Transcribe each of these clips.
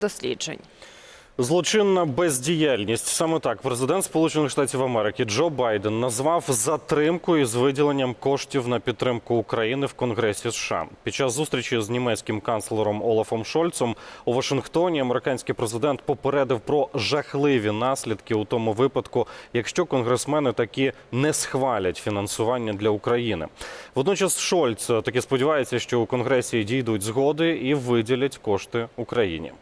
досліджень. Злочинна бездіяльність. Саме так президент Сполучених Штатів Америки Джо Байден назвав затримкою з виділенням коштів на підтримку України в Конгресі США. Під час зустрічі з німецьким канцлером Олафом Шольцом у Вашингтоні американський президент попередив про жахливі наслідки у тому випадку, якщо конгресмени таки не схвалять фінансування для України. Водночас Шольц таки сподівається, що у конгресі дійдуть згоди і виділять кошти Україні.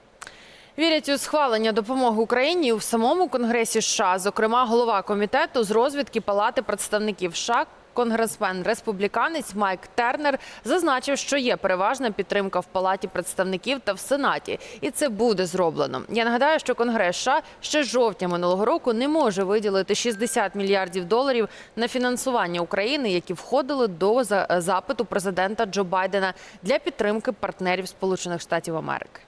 Вірять у схвалення допомоги Україні в самому Конгресі США. Зокрема, голова комітету з розвідки Палати представників США, конгресмен республіканець Майк Тернер, зазначив, що є переважна підтримка в Палаті представників та в Сенаті, і це буде зроблено. Я нагадаю, що Конгрес США ще жовтня минулого року не може виділити 60 мільярдів доларів на фінансування України, які входили до запиту президента Джо Байдена для підтримки партнерів Сполучених Штатів Америки.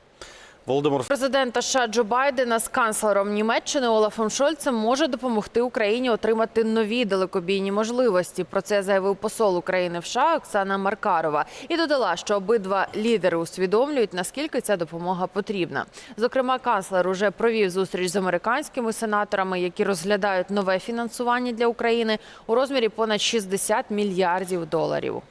Володимир Президента США Джо Байдена з канцлером Німеччини Олафом Шольцем може допомогти Україні отримати нові далекобійні можливості. Про це заявив посол України в США Оксана Маркарова і додала, що обидва лідери усвідомлюють, наскільки ця допомога потрібна. Зокрема, канцлер уже провів зустріч з американськими сенаторами, які розглядають нове фінансування для України у розмірі понад 60 мільярдів доларів.